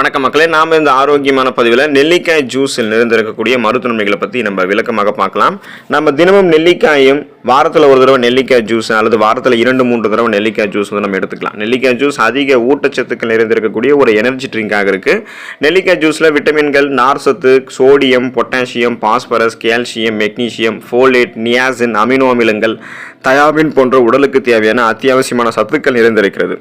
வணக்கம் மக்களே நாம் இந்த ஆரோக்கியமான பதிவில் நெல்லிக்காய் ஜூஸில் நிறைந்திருக்கக்கூடிய மருத்துவமைகளை பற்றி நம்ம விளக்கமாக பார்க்கலாம். நம்ம தினமும் நெல்லிக்காயும் வாரத்தில் ஒரு தடவை நெல்லிக்காய் ஜூஸ் அல்லது வாரத்தில் இரண்டு மூன்று தடவை நெல்லிக்காய் ஜூஸ் வந்து நம்ம எடுத்துக்கலாம். நெல்லிக்காய் ஜூஸ் அதிக ஊட்டச்சத்துக்கள் நிறைந்திருக்கக்கூடிய ஒரு எனர்ஜி ட்ரிங்காக இருக்குது நெல்லிக்காய் ஜூஸில் விட்டமின்கள் நார் சத்து sodium potassium phosphorus calcium magnesium folate niacin amino அமிலங்கள் தயாபின் போன்ற உடலுக்கு தேவையான அத்தியாவசியமான சத்துக்கள் நிறைந்திருக்கிறது.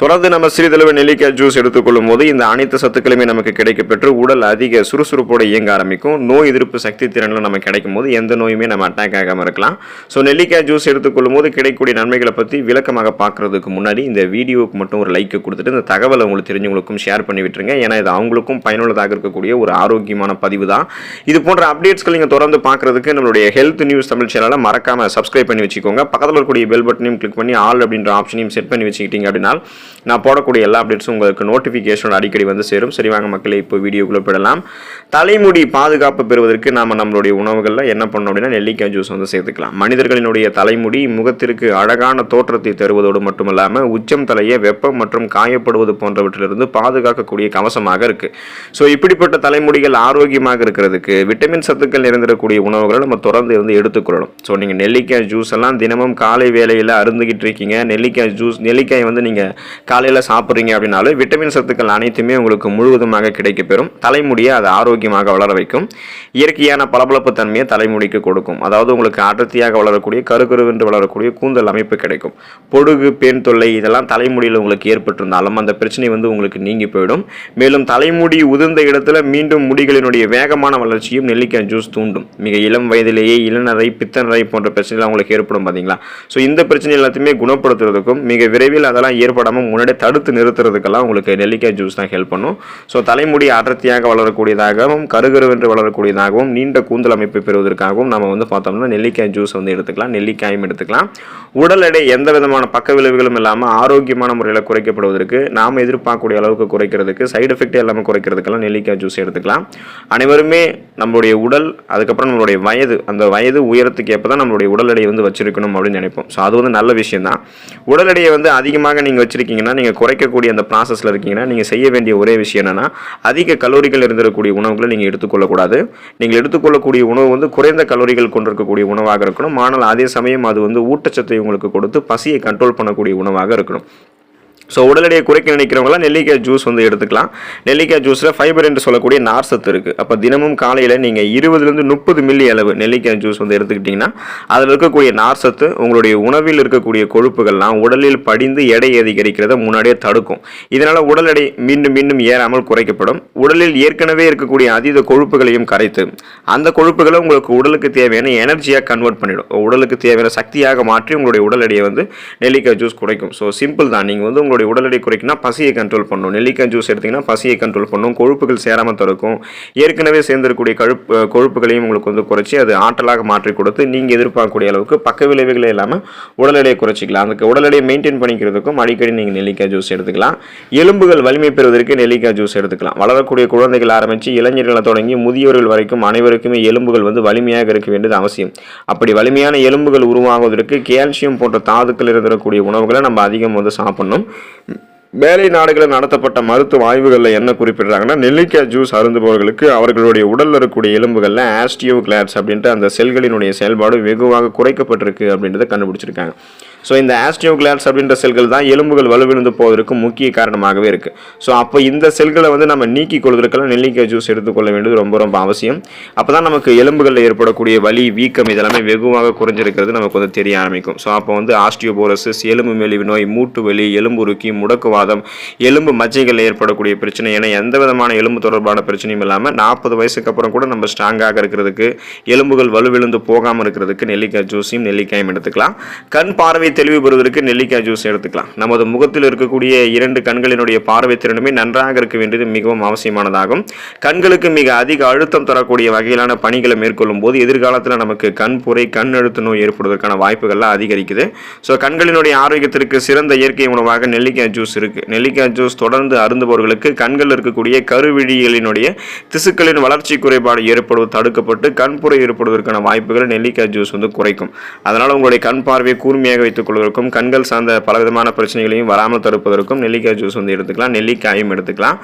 தொடர்ந்து நம்ம சிறிதளவு நெல்லிக்காய் ஜூஸ் எடுத்துக்கொள்ளும் போது இந்த அனைத்து சத்துக்களுமே நமக்கு கிடைக்கப்பெற்று உடல் அதிக சுறுசுறுப்போடு இயங்க ஆரம்பிக்கும். நோய் எதிர்ப்பு சக்தி திறனில் நம்ம கிடைக்கும் போது எந்த நோயுமே நம்ம அட்டாக் ஆகாமல் இருக்கலாம். ஸோ நெல்லிக்காய் ஜூஸ் எடுத்துக்கொள்ளும் போது கிடைக்கக்கூடிய நன்மைகளை பற்றி விளக்கமாக பார்க்கறதுக்கு முன்னாடி இந்த வீடியோவுக்கு மட்டும் ஒரு லைக் கொடுத்துட்டு இந்த தகவலை உங்களுக்கு தெரிஞ்சவங்களுக்கும் ஷேர் பண்ணி விட்டுருங்க. ஏன்னா இது அவங்களுக்கும் பயனுள்ளதாக இருக்கக்கூடிய ஒரு ஆரோக்கியமான பதிவு தான். இது போன்ற அப்டேட்ஸ்கள் நீங்கள் தொடர்ந்து பார்க்குறதுக்கு நம்மளுடைய ஹெல்த் நியூஸ் தமிழ் சேனலை மறக்காமல் சப்ஸ்கிரைப் பண்ணி வச்சுக்கோங்க. பக்கத்தில் இருக்கக்கூடிய பெல் பட்டனையும் கிளிக் பண்ணி ஆல் அப்படின்ற ஆப்ஷனையும் செட் பண்ணி வச்சுக்கிட்டீங்க அப்படின்னா நான் போடக்கூடிய எல்லா அப்டேட்ஸும் உங்களுக்கு நோட்டிஃபிகேஷன் அடிக்கடி வந்து சேரும். சரி வாங்க மக்களை இப்போ வீடியோக்குள்ளே போயிடலாம். தலைமுடி பாதுகாப்பு பெறுவதற்கு நாம் நம்மளுடைய உணவுகளில் என்ன பண்ணணும் அப்படின்னா நெல்லிக்காய் ஜூஸ் வந்து சேர்த்துக்கலாம். மனிதர்களினுடைய தலைமுடி முகத்திற்கு அழகான தோற்றத்தை தருவதோடு மட்டுமல்லாமல் உச்சம் தலையை வெப்பம் மற்றும் காயப்படுவது போன்றவற்றிலிருந்து பாதுகாக்கக்கூடிய கவசமாக இருக்குது ஸோ இப்படிப்பட்ட தலைமுடிகள் ஆரோக்கியமாக இருக்கிறதுக்கு விட்டமின் சத்துக்கள் நிறைந்திருக்கக்கூடிய உணவுகளை நம்ம தொடர்ந்து இருந்து எடுத்துக்கொள்ளணும் ஸோ நீங்கள் நெல்லிக்காய் ஜூஸ் எல்லாம் தினம் தினமும் காலை வேலையில் அருந்துக்கிட்டு இருக்கீங்க நெல்லிக்காய் ஜூஸ் நெல்லிக்காய் வந்து நீங்கள் காலையில் சாப்பிட்றீங்க அப்படின்னாலும் விட்டமின் சத்துக்கள் அனைத்துமே உங்களுக்கு முழுவதுமாக கிடைக்கப்பெறும். தலைமுடியை அது ஆரோக்கியமாக வளர வைக்கும். இயற்கையான பளபளப்பு தன்மையை தலைமுடிக்கு கொடுக்கும். அதாவது உங்களுக்கு அடர்த்தியாக வளரக்கூடிய கருக்கருவென்று வளரக்கூடிய கூந்தல் அமைப்பு கிடைக்கும். பொடுகு பெண் தொல்லை இதெல்லாம் தலைமுடியில் உங்களுக்கு ஏற்பட்டிருந்தாலும் அந்த பிரச்சனை வந்து உங்களுக்கு நீங்கி போயிடும். மேலும் தலைமுடி உதிர்ந்த இடத்துல மீண்டும் முடிகளினுடைய வேகமான வளர்ச்சியும் நெல்லிக்காய் ஜூஸ் தூண்டும். மிக இளம் வயதிலேயே இளநரை பித்தநரை போன்ற பிரச்சனைகள் உங்களுக்கு ஏற்படும் சரிங்களா? ஸோ இந்த பிரச்சனை எல்லாத்தையுமே குணப்படுத்துறதுக்கும் மிக விரைவில் அதெல்லாம் ஏற்படாமல் முன்னாடியே தடுத்து நிறுத்துறதுக்கெல்லாம் உங்களுக்கு நெல்லிக்காய் ஜூஸ் தான் ஹெல்ப் பண்ணும். ஸோ தலைமுடி அடர்த்தியாக வளரக்கூடியதாகவும் கருகருவென்று வளரக்கூடியதாகவும் நீண்ட கூந்தல் அமைப்பை பெறுவதற்காகவும் நம்ம வந்து பார்த்தோம்னா நெல்லிக்காய் ஜூஸ் வந்து எடுத்துக்கலாம் நெல்லிக்காயும் எடுத்துக்கலாம். உடல் எடை எந்த விதமான பக்க விளைவுகளும் இல்லாமல் ஆரோக்கியமான முறையில் குறைக்கப்படுவதற்கு நாம் எதிர்பார்க்கக்கூடிய அளவுக்கு குறைக்கிறதுக்கு சைடு எஃபெக்ட் இல்லாமல் குறைக்கிறதுக்கெல்லாம் நெல்லிக்காய் ஜூஸ் எடுத்துக்கலாம். அனைவருமே நம்மளுடைய உடல் அதுக்கப்புறம் நம்மளுடைய வயது அந்த வயது உயரத்துக்கு ஏற்ப தான் நம்மளுடைய உடல் எடையை வந்து வச்சிருக்கணும். அப்படின்னு நினைப்போம். ஸோ அது வந்து நல்ல விஷயம் தான் உடல் எடையை வந்து அதிகமாக நீங்கள் வச்சிருக்கீங்கன்னா நீங்கள் குறைக்கக்கூடிய அந்த ப்ராசஸில் இருக்கீங்கன்னா நீங்கள் செய்ய வேண்டிய ஒரே விஷயம் என்னென்னா அதிக கலோரிகள் இருந்திருக்கக்கூடிய உணவுகளை நீங்கள் எடுத்துக்கொள்ளக்கூடாது. நீங்கள் எடுத்துக்கொள்ளக்கூடிய உணவு வந்து குறைந்த கலோரிகள் கொண்டிருக்கக்கூடிய உணவாக இருக்கணும். ஆனால் அதே சமயம் அது வந்து ஊட்டச்சத்தை உங்களுக்கு கொடுத்து பசியை கண்ட்ரோல் பண்ணக்கூடிய உணவாக இருக்கணும். ஸோ உடல் எடையை குறைக்க நினைக்கிறவங்களாம் நெல்லிக்காய் ஜூஸ் வந்து எடுத்துக்கலாம். நெல்லிக்காய் ஜூஸில் ஃபைபர் என்று சொல்லக்கூடிய நார் சத்து இருக்குது அப்போ தினமும் காலையில் நீங்கள் இருபதுலேருந்து முப்பது மில்லி அளவு நெல்லிக்காய் ஜூஸ் வந்து எடுத்துக்கிட்டிங்கன்னா அதில் இருக்கக்கூடிய நார் சத்து உங்களுடைய உணவில் இருக்கக்கூடிய கொழுப்புகள்லாம் உடலில் படிந்து எடை அதிகரிக்கிறத முன்னாடியே தடுக்கும். இதனால் உடல் எடை மீண்டும் மீண்டும் ஏறாமல் குறைக்கப்படும். உடலில் ஏற்கனவே இருக்கக்கூடிய அதீத கொழுப்புகளையும் கரைத்து அந்த கொழுப்புகளை உங்களுக்கு உடலுக்கு தேவையான எனர்ஜியாக கன்வெர்ட் பண்ணிடும். உடலுக்கு தேவையான சக்தியாக மாற்றி உங்களுடைய உடல் எடையை வந்து நெல்லிக்காய் ஜூஸ் குறைக்கும். ஸோ சிம்பிள் தான். நீங்கள் வந்து உங்களுடைய உடல் எடை குறைக்கினா பசியை கண்ட்ரோல் பண்ணணும் நெல்லிக்காய் ஜூஸ் எடுத்தீங்கன்னா பசியை கண்ட்ரோல் பண்ணும். கொழுப்புகள் சேராமல் தடுக்கும். ஏற்கனவே சேர்ந்திருக்கக்கூடிய கழுப்பு கொழுப்புகளையும் உங்களுக்கு வந்து குறைச்சி அது ஆற்றலாக மாற்றி கொடுத்து நீங்கள் எதிர்பார்க்கக்கூடிய அளவுக்கு பக்க விளைவுகளே இல்லாமல் உடல் எடையை குறைச்சிக்கலாம். அதுக்கு உடல் எடையை மெயின்டைன் பண்ணிக்கிறதுக்கும் அடிக்கடி நீங்கள் நெல்லிக்காய் ஜூஸ் எடுத்துக்கலாம். எலும்புகள் வலிமை பெறுவதற்கு நெல்லிக்காய் ஜூஸ் எடுத்துக்கலாம். வளரக்கூடிய குழந்தைகள் ஆரம்பித்து இளைஞர்களை தொடங்கி முதியோர்கள் வரைக்கும் அனைவருக்குமே எலும்புகள் வந்து வலிமையாக இருக்க வேண்டியது அவசியம். அப்படி வலிமையான எலும்புகள் உருவாகுவதற்கு கால்சியம் போன்ற தாதுக்கள் இருந்திருக்கக்கூடிய உணவுகளை நம்ம அதிகம் வந்து சாப்பிடணும். 嗯。மேலை நாடுகளில் நடத்தப்பட்ட மருத்துவ ஆய்வுகளில் என்ன குறிப்பிடுறாங்கன்னா நெல்லிக்காய் ஜூஸ் அருந்துபவர்களுக்கு அவர்களுடைய உடலில் இருக்கக்கூடிய எலும்புகளில் ஆஸ்டியோ கிளாட்ஸ் அப்படின்ட்டு அந்த செல்களினுடைய செயல்பாடு வெகுவாக குறைக்கப்பட்டிருக்கு அப்படின்றத கண்டுபிடிச்சிருக்காங்க. ஸோ இந்த ஆஸ்டியோகிளாட்ஸ் அப்படின்ற செல்கள் தான் எலும்புகள் வலுவிழுந்து போவதற்கு முக்கிய காரணமாகவே இருக்குது ஸோ அப்போ இந்த செல்களை வந்து நம்ம நீக்கி கொள்வதற்கெல்லாம் நெல்லிக்காய் ஜூஸ் எடுத்துக்கொள்ள வேண்டியது ரொம்ப ரொம்ப அவசியம். அப்போ தான் நமக்கு எலும்புகளில் ஏற்படக்கூடிய வலி வீக்கம் இதெல்லாமே வெகுவாக குறைஞ்சிருக்கிறது நமக்கு வந்து தெரிய ஆரம்பிக்கும். ஸோ அப்போ வந்து ஆஸ்டியோபோரஸஸ் எலும்பு மெலிவு நோய் மூட்டு வலி எலும்புருக்கி முடக்குவாதம் எலும்பு மஜ்ஜைகள் ஏற்படக்கூடிய பிரச்சனை என எந்த விதமான எலும்பு தொடர்பான பிரச்சனையும் இல்லாமல் நாற்பது வயசுக்கு அப்புறம் கூட நம்ம ஸ்ட்ராங்காக இருக்கிறதுக்கு எலும்புகள் வலுவிழுந்து போகாமல் இருக்கிறதுக்கு நெல்லிக்காய் ஜூஸையும் நெல்லிக்காயும் எடுத்துக்கலாம். கண் பார்வை தெளிவு பெறுவதற்கு நெல்லிக்காய் ஜூஸ் எடுத்துக்கலாம். நமது முகத்தில் இருக்கக்கூடிய இரண்டு கண்களினுடைய பார்வை திறனுமே நன்றாக இருக்க வேண்டியது மிகவும் அவசியமானதாகும். கண்களுக்கு மிக அதிக அழுத்தம் தரக்கூடிய வகையிலான பணிகளை மேற்கொள்ளும் போது எதிர்காலத்தில் நமக்கு கண் புரை கண் அழுத்த நோய் ஏற்படுவதற்கான வாய்ப்புகள்லாம் அதிகரிக்குது. ஸோ கண்களினுடைய ஆரோக்கியத்திற்கு சிறந்த இயற்கை உணவாக நெல்லிக்காய் ஜூஸ் இருக்கு. இருக்குது நெல்லிக்காய் ஜூஸ் தொடர்ந்து அருந்துபவர்களுக்கு கண்களில் இருக்கக்கூடிய கருவிழிகளினுடைய திசுக்களின் வளர்ச்சி குறைபாடு ஏற்படுவது தடுக்கப்பட்டு கண்புரை ஏற்படுவதற்கான வாய்ப்புகளை நெல்லிக்காய் ஜூஸ் வந்து குறைக்கும். அதனால் உங்களுடைய கண் பார்வையை கூர்மையாக வைத்துக் கொள்வதற்கும் கண்கள் சார்ந்த பலவிதமான பிரச்சனைகளையும் வராமல் தடுப்பதற்கும் நெல்லிக்காய் ஜூஸ் வந்து எடுத்துக்கலாம். நெல்லிக்காயும் எடுத்துக்கலாம்.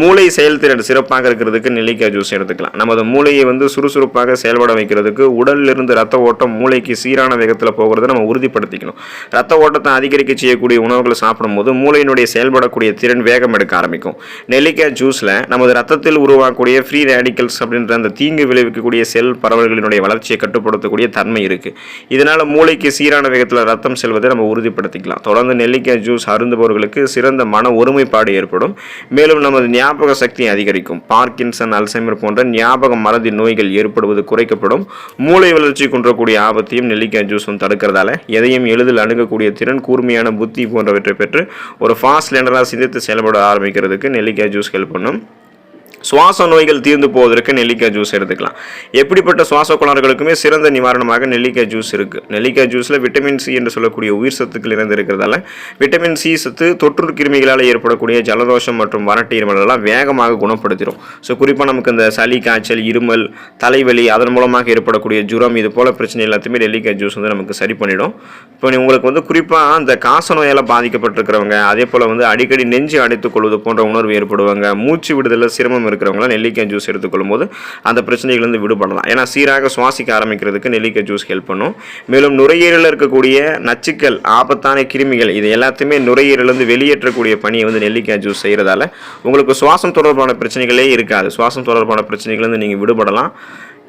மூளை செயல்திறன் சிறப்பாக இருக்கிறதுக்கு நெல்லிக்காய் ஜூஸ் எடுத்துக்கலாம். நமது மூளையை வந்து சுறுசுறுப்பாக செயல்பட வைக்கிறதுக்கு உடலில் இருந்து ரத்த ஓட்டம் மூளைக்கு சீரான வேகத்தில் போகிறத நம்ம உறுதிப்படுத்திக்கணும். ரத்த ஓட்டத்தை அதிகரிக்க செய்யக்கூடிய உணவுகளை சாப்பிடும்போது மூளையினுடைய செயல்படக்கூடிய திறன் வேகம் எடுக்க ஆரம்பிக்கும். நெல்லிக்காய் ஜூஸில் நமது ரத்தத்தில் உருவாகக்கூடிய ஃப்ரீ ரேடிக்கல்ஸ் அப்படின்ற அந்த தீங்கு விளைவிக்கக்கூடிய செல் பரவல்களினுடைய வளர்ச்சியை கட்டுப்படுத்தக்கூடிய தன்மை இருக்குது இதனால் மூளைக்கு சீரான வேகத்தில் ரத்தம் செல்வதை நம்ம உறுதிப்படுத்திக்கலாம். தொடர்ந்து நெல்லிக்காய் ஜூஸ் அருந்துபவர்களுக்கு சிறந்த மன ஒருமைப்பாடு ஏற்படும். மேலும் நமது ஞாபக சக்தியை அதிகரிக்கும். பார்க்கின்சன் அல்சைமர் போன்ற ஞாபக மறதி நோய்கள் ஏற்படுவது குறைக்கப்படும். மூளை வளர்ச்சி குன்றக்கூடிய ஆபத்தையும் நெல்லிக்காய் ஜூஸும் தடுக்கிறதால எதையும் எளிதில் அணுகக்கூடிய திறன் கூர்மையான புத்தி போன்றவற்றை பெற்று ஒரு மாஸ் லேண்டராக சிந்தித்து செயல்பட ஆரம்பிக்கிறதுக்கு நெல்லிக்காய் ஜூஸ் ஹெல்ப் பண்ணும். சுவாச நோய்கள் தீர்ந்து போவதற்கு நெல்லிக்காய் ஜூஸ் எடுத்துக்கலாம். எப்படிப்பட்ட சுவாச கோளாறுகளுக்குமே சிறந்த நிவாரணமாக நெல்லிக்காய் ஜூஸ் இருக்குது நெல்லிக்காய் ஜூஸில் விட்டமின் சி என்று சொல்லக்கூடிய உயிர் சத்துக்கள் இருந்து இருக்கிறதால விட்டமின் சி சத்து தொற்று கிருமிகளால் ஏற்படக்கூடிய ஜலதோஷம் மற்றும் வறட்டு இருமலெல்லாம் வேகமாக குணப்படுத்திடும் ஸோ குறிப்பாக நமக்கு இந்த சளி காய்ச்சல் இருமல் தலைவலி அதன் மூலமாக ஏற்படக்கூடிய ஜுரம் இது போல பிரச்சனை எல்லாத்தையுமே நெல்லிக்காய் ஜூஸ் வந்து நமக்கு சரி பண்ணிடும். இப்போ உங்களுக்கு வந்து குறிப்பாக அந்த காச நோயால் பாதிக்கப்பட்டிருக்கிறவங்க அதே போல் வந்து அடிக்கடி நெஞ்சு அடைத்துக் கொள்வது போன்ற உணர்வு ஏற்படுவாங்க மூச்சு விடுதலில் சிரமம் இருக்கிறவங்களாம் நெல்லிக்காய் ஜூஸ் எடுத்துக்கொள்ளும் போது அந்த பிரச்சனைகள்லேருந்து விடுபடலாம். ஏன்னா சீராக சுவாசிக்க ஆரம்பிக்கிறதுக்கு நெல்லிக்காய் ஜூஸ் ஹெல்ப் பண்ணும். மேலும் நுரையீரலில் இருக்கக்கூடிய நச்சுக்கள் ஆபத்தான கிருமிகள் இது எல்லாத்தையுமே நுரையீரலேருந்து வெளியேற்றக்கூடிய பணியை வந்து நெல்லிக்காய் ஜூஸ் செய்கிறதால உங்களுக்கு சுவாசம் தொடர்பான பிரச்சனைகளே இருக்காது. சுவாசம் தொடர்பான பிரச்சனைகள்லேருந்து நீங்கள் விடுபடலாம்.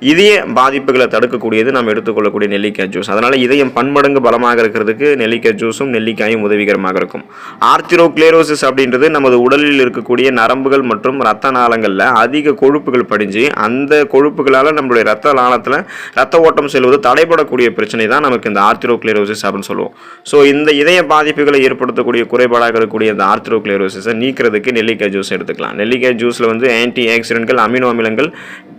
இதய பாதிப்புகளை தடுக்கக்கூடியது நாம் எடுத்துக்கொள்ளக்கூடிய நெல்லிக்காய் ஜூஸ் அதனால் இதயம் பன்மடங்கு பலமாக இருக்கிறதுக்கு நெல்லிக்காய் ஜூஸும் நெல்லிக்காயும் உதவிகரமாக இருக்கும். ஆர்த்திரோக்ளேரோசிஸ் அப்படின்றது நமது உடலில் இருக்கக்கூடிய நரம்புகள் மற்றும் ரத்த நாளங்களில் அதிக கொழுப்புகள் படிஞ்சு அந்த கொழுப்புகளால் நம்மளுடைய ரத்த நாளத்தில் ரத்த ஓட்டம் செல்வது தடைபடக்கூடிய பிரச்சனை தான் நமக்கு இந்த ஆர்த்திரோக்ளேரோசிஸ் அப்படின்னு சொல்லுவோம். ஸோ இந்த இதய பாதிப்புகளை ஏற்படுத்தக்கூடிய குறைபாடாக இருக்கக்கூடிய இந்த ஆர்த்திரோக்ளேரோசிஸை நீக்கிறதுக்கு நெல்லிக்காய் ஜூஸ் எடுத்துக்கலாம். நெல்லிக்காய் ஜூஸில் வந்து ஆன்டி ஆக்சிடென்ட்கள் அமினோ அமிலங்கள்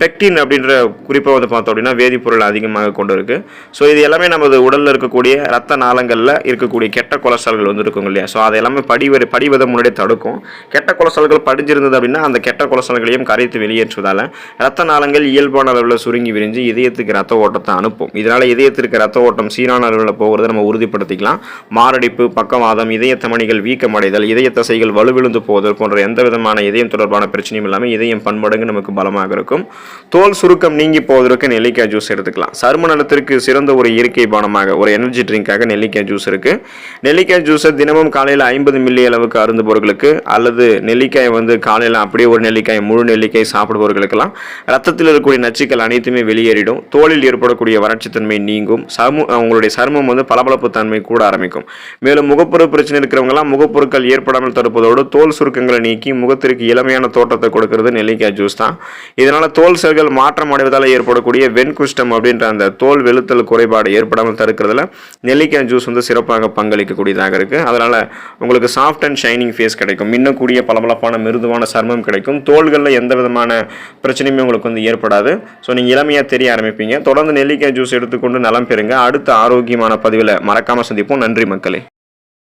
பெக்டின் அப்படின்ற குறிப்பாக வந்து பார்த்தோம் அப்படின்னா வேதிப்பொருள் அதிகமாக கொண்டு இருக்குது ஸோ இது எல்லாமே நமது உடலில் இருக்கக்கூடிய ரத்த நாளங்களில் இருக்கக்கூடிய கெட்ட கொலஸ்ட்ரால்கள் வந்து இருக்கும் இல்லையா? ஸோ அதை எல்லாமே படிவ படிவதை முன்னாடியே தடுக்கும். கெட்ட கொலஸ்ட்ரால்கள் படிஞ்சிருந்தது அப்படின்னா அந்த கெட்ட கொலஸ்ட்ரால்களையும் கரைத்து வெளியேற்றுவதால் ரத்த நாளங்கள் இயல்பான அளவில் சுருங்கி விரிஞ்சு இதயத்துக்கு ரத்த ஓட்டத்தை அனுப்பும். இதனால் இதயத்திற்கு ரத்த ஓட்டம் சீரான அளவில் போகிறத நம்ம உறுதிப்படுத்திக்கலாம். மாரடைப்பு பக்கவாதம் இதய வீக்கமடைதல் இதய தசைகள் வலுவிழுந்து போதல் போன்ற எந்த விதமான இதயம் தொடர்பான பிரச்சனையும் இல்லாமல் இதயம் பன்மடங்கு நமக்கு பலமாக இருக்கும். தோல் சுருக்கம் நீங்கி போவதற்கு நெல்லிக்காய் ஜூஸ் எடுத்துக்கலாம். சரும நலத்திற்கு சிறந்த ஒரு இயற்கை பானமாக ஒரு எனர்ஜி ட்ரிங்காக நெல்லிக்காய் ஜூஸ் இருக்கு. நெல்லிக்காய் ஜூஸை தினமும் காலையில் ஐம்பது மில்லி அளவுக்கு அருந்துபவர்களுக்கு அல்லது நெல்லிக்காயை வந்து காலையில் அப்படியே ஒரு நெல்லிக்காய் முழு நெல்லிக்காய் சாப்பிடுபவர்களுக்கெல்லாம் ரத்தத்தில் இருக்கக்கூடிய நச்சுக்கள் அனைத்துமே வெளியேறிடும். தோலில் ஏற்படக்கூடிய வறட்சித்தன்மை நீங்கும். சமு அவங்களுடைய சருமம் வந்து பளபளப்பு தன்மை கூட ஆரம்பிக்கும். மேலும் முகப்பொரு பிரச்சனை இருக்கிறவங்கலாம் முகப்பொருட்கள் ஏற்படாமல் தடுப்பதோடு தோல் சுருக்கங்களை நீக்கி முகத்திற்கு இளமையான தோட்டத்தை கொடுக்கிறது நெல்லிக்காய் ஜூஸ் தான். இதனால் தோல் செல்கள் மாற்றம் அடைவதால் ஏற்படக்கூடிய வெண்குஷ்டம் அப்படின்ற அந்த தோல் வெளுத்தல் குறைபாடு ஏற்படாமல் தடுக்கிறதுல நெல்லிக்காய் ஜூஸ் வந்து சிறப்பாக பங்களிக்கக்கூடியதாக இருக்குது அதனால் உங்களுக்கு சாஃப்ட் அண்ட் ஷைனிங் ஃபேஸ் கிடைக்கும். மின்னக்கூடிய பளபளப்பான மிருதுவான சர்மம் கிடைக்கும். தோள்களில் எந்த விதமான பிரச்சனையுமே உங்களுக்கு வந்து ஏற்படாது. ஸோ நீங்கள் இளமையாக தெரிய ஆரம்பிப்பீங்க. தொடர்ந்து நெல்லிக்காய் ஜூஸ் எடுத்துக்கொண்டு நலம் பெறுங்க. அடுத்த ஆரோக்கியமான பதிவில் மறக்காமல் சந்திப்போம். நன்றி மக்களே.